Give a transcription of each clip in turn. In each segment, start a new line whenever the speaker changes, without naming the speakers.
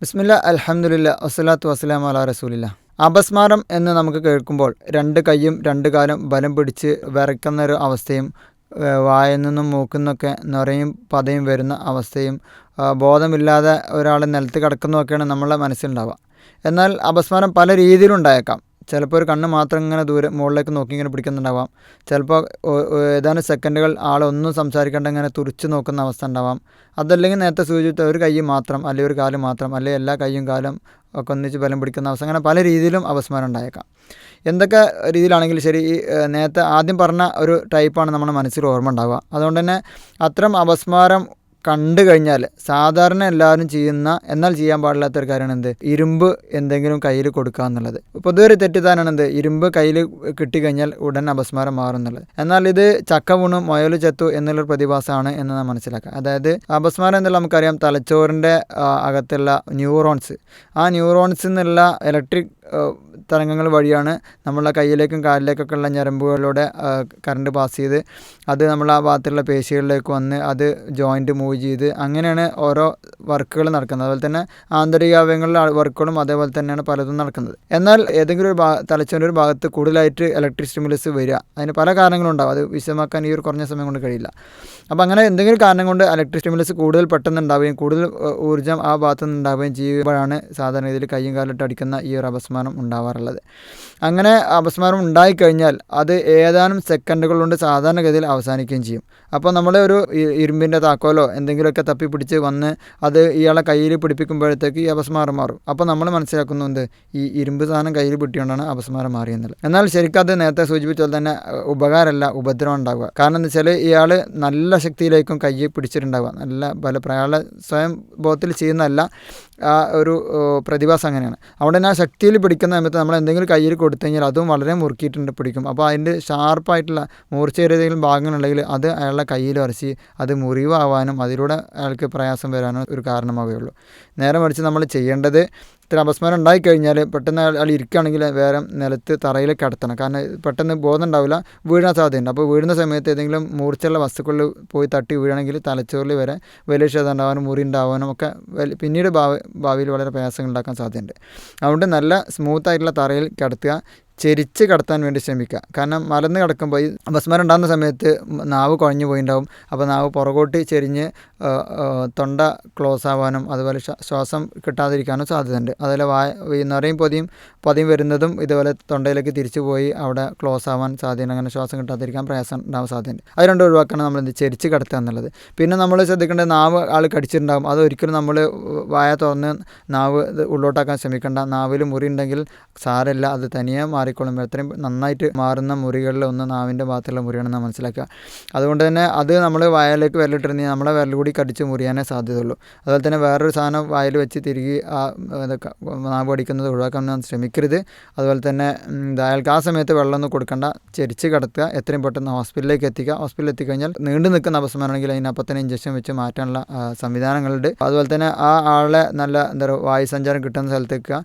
ബിസ്മില്ല അലഹമുല്ല വസ്സലാത്തു വസ്സലാം അല റസൂലില്ല. അപസ്മാരം എന്ന് നമുക്ക് കേൾക്കുമ്പോൾ രണ്ട് കൈയും രണ്ട് കാലും ബലം പിടിച്ച് വിറയ്ക്കുന്നൊരു അവസ്ഥയും വായിൽ നിന്നും മൂക്കുന്നൊക്കെ നിറയും പതയും വരുന്ന അവസ്ഥയും ബോധമില്ലാതെ ഒരാൾ നിലത്ത് കിടക്കുന്നതൊക്കെയാണ് നമ്മളെ മനസ്സിലുണ്ടാവുക. എന്നാൽ അപസ്മാരം പല രീതിയിലുണ്ടായേക്കാം. ചിലപ്പോൾ ഒരു കണ്ണ് മാത്രം ഇങ്ങനെ ദൂരെ മുകളിലേക്ക് നോക്കി ഇങ്ങനെ പിടിക്കുന്നുണ്ടാവാം. ചിലപ്പോൾ ഏതാനും സെക്കൻഡുകൾ ആളൊന്നും സംസാരിക്കാണ്ട് ഇങ്ങനെ തുറിച്ച് നോക്കുന്ന അവസ്ഥ ഉണ്ടാവാം. അതല്ലെങ്കിൽ നേരത്തെ സൂചിപ്പിച്ച ഒരു കൈ മാത്രം അല്ലെങ്കിൽ ഒരു കാൽ മാത്രം അല്ലെങ്കിൽ എല്ലാ കൈയും കാലും ഒക്കെ ഒന്നിച്ച് ബലം പിടിക്കുന്ന അവസ്ഥ അങ്ങനെ പല രീതിയിലും അപസ്മാരം ഉണ്ടായേക്കാം. എന്തൊക്കെ രീതിയിലാണെങ്കിലും ശരി ഈ നേരത്തെ ആദ്യം പറഞ്ഞ ഒരു ടൈപ്പാണ് നമ്മുടെ മനസ്സിൽ ഓർമ്മ ഉണ്ടാവുക. അതുകൊണ്ട് തന്നെ അത്തരം അപസ്മാരം കണ്ടു കഴിഞ്ഞാൽ സാധാരണ എല്ലാവരും ചെയ്യുന്ന എന്നാൽ ചെയ്യാൻ പാടില്ലാത്ത ഒരു കാര്യമാണ് എന്ത്? ഇരുമ്പ് എന്തെങ്കിലും കയ്യിൽ കൊടുക്കുക എന്നുള്ളത്. ഒരു തെറ്റിദ്ധാരണ എന്ത്? ഇരുമ്പ് കയ്യിൽ കിട്ടിക്കഴിഞ്ഞാൽ ഉടൻ അപസ്മാരം മാറും എന്നുള്ളത്. എന്നാൽ ഇത് ചക്ക വീണു മൊയൽ ചത്തു എന്നുള്ളൊരു പ്രതിഭാസമാണ് എന്ന് നാം മനസ്സിലാക്കുക അതായത് അപസ്മാരം എന്നുള്ള നമുക്കറിയാം തലച്ചോറിന്റെ അകത്തുള്ള ന്യൂറോൺസ്. ആ ന്യൂറോൺസ് നിന്നുള്ള ഇലക്ട്രിക് തരംഗങ്ങൾ വഴിയാണ് നമ്മളെ കയ്യിലേക്കും കാലിലേക്കൊക്കെ ഉള്ള ഞരമ്പുകളിലൂടെ കറണ്ട് പാസ് ചെയ്ത് അത് നമ്മൾ ആ ഭാഗത്തുള്ള പേശികളിലേക്ക് വന്ന് അത് ജോയിന്റ് മൂവ് ചെയ്ത് അങ്ങനെയാണ് ഓരോ വർക്കുകൾ നടക്കുന്നത്. അതുപോലെ തന്നെ ആന്തരിക അവയങ്ങളിലെ വർക്കുകളും അതേപോലെ തന്നെയാണ് പലതും നടക്കുന്നത്. എന്നാൽ ഏതെങ്കിലും ഒരു തലച്ചോറിന്റെ ഒരു ഭാഗത്ത് കൂടുതലായിട്ട് ഇലക്ട്രിക് സ്റ്റിമുലസ് വരിക അതിന് പല കാരണങ്ങളുണ്ടാവും അത് വിശദമാക്കാൻ ഈ ഒരു കുറഞ്ഞ സമയം കൊണ്ട് കഴിയില്ല. അപ്പോൾ അങ്ങനെ എന്തെങ്കിലും കാരണം കൊണ്ട് ഇലക്ട്രിക് സ്റ്റിമുലസ് കൂടുതൽ പെട്ടെന്ന് ഉണ്ടാവുകയും കൂടുതൽ ഊർജം ആ ഭാഗത്ത് നിന്ന് ഉണ്ടാവുകയും ചെയ്യുമ്പോഴാണ് സാധാരണ രീതിയിൽ കയ്യും കാലിട്ട് അടിക്കുന്ന ഈ ഒരു അപസ്മാരം ഉണ്ടാവാറുള്ളത് അങ്ങനെ അപസ്മാരം ഉണ്ടായിക്കഴിഞ്ഞാൽ അത് ഏതാനും സെക്കൻഡുകൾ കൊണ്ട് സാധാരണഗതിയിൽ അവസാനിക്കുകയും ചെയ്യും. അപ്പോൾ നമ്മൾ ഒരു ഇരുമ്പിന്റെ താക്കോലോ എന്തെങ്കിലുമൊക്കെ തപ്പി പിടിച്ച് വന്ന് അത് ഇയാളെ കയ്യിൽ പിടിപ്പിക്കുമ്പോഴത്തേക്ക് ഈ അപസ്മാരം മാറും. അപ്പോൾ നമ്മൾ മനസ്സിലാക്കുന്നുണ്ട് ഈ ഇരുമ്പ് സാധനം കയ്യിൽ പിടിച്ചുകൊണ്ടാണ് അപസ്മാരം മാറിയെന്നുള്ളത്. എന്നാൽ ശരിക്കും അത് നേരത്തെ സൂചിപ്പിച്ചാൽ തന്നെ ഉപകാരമല്ല ഉപദ്രവം ഉണ്ടാവുക. കാരണം എന്താ വെച്ചാൽ ഇയാൾ നല്ല ശക്തിയിലേക്കും കൈ പിടിച്ചിട്ടുണ്ടാവുക. നല്ല അയാൾ സ്വയം ബോധത്തിൽ ചെയ്യുന്നതല്ല. ആ ഒരു പ്രതിഭാസം അങ്ങനെയാണ്. അവിടെ തന്നെ ആ ശക്തിയിൽ പിടിക്കുന്ന സമയത്ത് നമ്മൾ എന്തെങ്കിലും കയ്യിൽ കൊടുത്തു കഴിഞ്ഞാൽ അതും വളരെ മുറുക്കിയിട്ടുണ്ട് പിടിക്കും. അപ്പോൾ അതിന്റെ ഷാർപ്പായിട്ടുള്ള മൂർച്ചയേറിയ ഏതെങ്കിലും ഭാഗങ്ങളുണ്ടെങ്കിൽ അത് അയാളുടെ കയ്യിൽ വരച്ച് അത് മുറിവാകാനും അതിലൂടെ അയാൾക്ക് പ്രയാസം വരാനും ഒരു കാരണമാവുകയുള്ളൂ. നേരെ മറിച്ച് നമ്മൾ ചെയ്യേണ്ടത് ഇത്ര അപസ്മാരം ഉണ്ടായിക്കഴിഞ്ഞാൽ പെട്ടെന്ന് അയാൾ ഇരിക്കുകയാണെങ്കിൽ വേറെ നിലത്ത് തറയിൽ കിടത്തണം. കാരണം പെട്ടെന്ന് ബോധം ഉണ്ടാവില്ല വീഴാൻ സാധ്യതയുണ്ട്. അപ്പോൾ വീഴുന്ന സമയത്ത് ഏതെങ്കിലും മൂർച്ചയുള്ള വസ്തുക്കളിൽ പോയി തട്ടി വീഴണമെങ്കിൽ തലച്ചോറിൽ വരെ വലിയ ക്ഷതം ഉണ്ടാവാനും മുറി ഉണ്ടാവാനും ഒക്കെ പിന്നീട് ഭാവി ഭാവിയിൽ വളരെ പ്രയാസങ്ങൾ ഉണ്ടാക്കാൻ സാധ്യതയുണ്ട്. അതുകൊണ്ട് നല്ല സ്മൂത്തായിട്ടുള്ള തറയിൽ കിടത്തുക ചെരിച്ച് കിടത്താൻ വേണ്ടി ശ്രമിക്കുക. കാരണം മലന്ന് കിടക്കുമ്പോൾ ഈ അപസ്മരം ഉണ്ടാകുന്ന സമയത്ത് നാവ് കുഴഞ്ഞു പോയിണ്ടാവും. അപ്പോൾ നാവ് പുറകോട്ട് ചെരിഞ്ഞ് തൊണ്ട ക്ലോസ് ആവാനും അതുപോലെ ശ്വാസം കിട്ടാതിരിക്കാനും സാധ്യതയുണ്ട്. അതുപോലെ വായ നിറയും പൊതിയും പതിയും വരുന്നതും ഇതുപോലെ തൊണ്ടയിലേക്ക് തിരിച്ചു പോയി അവിടെ ക്ലോസ് ആവാൻ സാധ്യത അങ്ങനെ ശ്വാസം കിട്ടാതിരിക്കാൻ പ്രയാസം ഉണ്ടാവാൻ സാധ്യതയുണ്ട്. അത് രണ്ടും ഒഴിവാക്കണം നമ്മൾ എന്ത് ചെരിച്ച് കിടത്തുക എന്നുള്ളത്. പിന്നെ നമ്മൾ ശ്രദ്ധിക്കേണ്ടത് നാവ് ആൾ കടിച്ചിട്ടുണ്ടാകും അത് ഒരിക്കലും നമ്മൾ വായ തുറന്ന് നാവ് ഉള്ളോട്ടാക്കാൻ ശ്രമിക്കേണ്ട. നാവിൽ മുറി ഉണ്ടെങ്കിൽ സാരമില്ല. അത് തനിയെ മാറിക്കൊള്ളും. എത്രയും നന്നായിട്ട് മാറുന്ന മുറികളിൽ ഒന്ന് നാവിന്റെ ഭാഗത്തുള്ള മുറിയാണെന്ന് മനസ്സിലാക്കുക. അതുകൊണ്ട് തന്നെ അത് നമ്മൾ വായലേക്ക് വിരലിട്ടിരുന്നെങ്കിൽ നമ്മളെ വിരൽ കൂടി കടിച്ച് മുറിയാനേ സാധ്യതയുള്ളൂ. അതുപോലെ തന്നെ വേറൊരു സാധനം വായിൽ വെച്ച് തിരികെ ആ ഇതൊക്കെ നാവ് അടിക്കുന്നത് ഒഴിവാക്കാൻ ശ്രമിക്കരുത്. അതുപോലെ തന്നെ അയാൾക്ക് ആ സമയത്ത് വെള്ളമൊന്നും കൊടുക്കേണ്ട. ചെരിച്ച് കിടത്തുക. എത്രയും പെട്ടെന്ന് ഹോസ്പിറ്റലിലേക്ക് എത്തിക്കുക. ഹോസ്പിറ്റലിൽ എത്തിക്കഴിഞ്ഞാൽ നീണ്ടു നിൽക്കുന്ന അപസ്മാരമാണെങ്കിൽ അതിനപ്പം തന്നെ ഇഞ്ചക്ഷൻ വെച്ച് മാറ്റാനുള്ള സംവിധാനങ്ങളുണ്ട്. അതുപോലെ തന്നെ ആ ആളെ നല്ല എന്താ പറയുക വായു സഞ്ചാരം കിട്ടുന്ന സ്ഥലത്തേക്ക്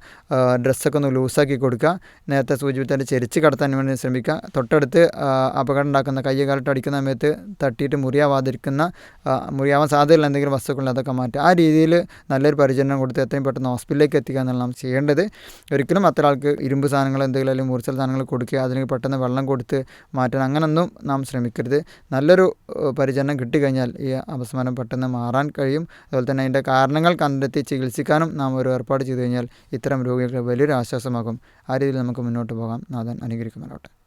ഡ്രസ്സൊക്കെ ഒന്ന് ലൂസാക്കി കൊടുക്കുക. നേരത്തെ സൂചിപ്പിച്ചാൽ ചെരിച്ച് കടത്താൻ വേണ്ടി ശ്രമിക്കുക. തൊട്ടടുത്ത് അപകടം ഉണ്ടാക്കുന്ന കയ്യ കാലിട്ട് അടിക്കുന്ന സമയത്ത് തട്ടിയിട്ട് മുറിയാവാതിരിക്കുന്ന മുറിയാവാൻ സാധ്യതയുള്ള എന്തെങ്കിലും വസ്തുക്കളുണ്ട് അതൊക്കെ മാറ്റുക ആ രീതിയിൽ നല്ലൊരു പരിചരണം കൊടുത്ത് എത്രയും പെട്ടെന്ന് ഹോസ്പിറ്റലിലേക്ക് എത്തിക്കുക എന്നുള്ള നാം ചെയ്യേണ്ടത്. ഒരിക്കലും അത്ര ആൾക്ക് ഇരുമ്പ് സാധനങ്ങൾ എന്തെങ്കിലും അല്ലെങ്കിൽ മുറിച്ചൽ സാധനങ്ങൾ കൊടുക്കുക അതിന് പെട്ടെന്ന് വെള്ളം കൊടുത്ത് മാറ്റാൻ അങ്ങനൊന്നും നാം ശ്രമിക്കരുത്. നല്ലൊരു പരിചരണം കിട്ടിക്കഴിഞ്ഞാൽ ഈ അപസ്മാരം പെട്ടെന്ന് മാറാൻ കഴിയും. അതുപോലെ തന്നെ അതിന്റെ കാരണങ്ങൾ കണ്ടെത്തി ചികിത്സിക്കാനും നാം ഒരു ഏർപ്പാട് ചെയ്തു കഴിഞ്ഞാൽ ഇത്തരം രോഗികൾക്ക് വലിയൊരു ആശ്വാസമാകും. ആ രീതിയിൽ നമുക്ക് മുന്നോട്ട് പോകാം. നാഥൻ അനുകരിക്കുമാറാവട്ടെ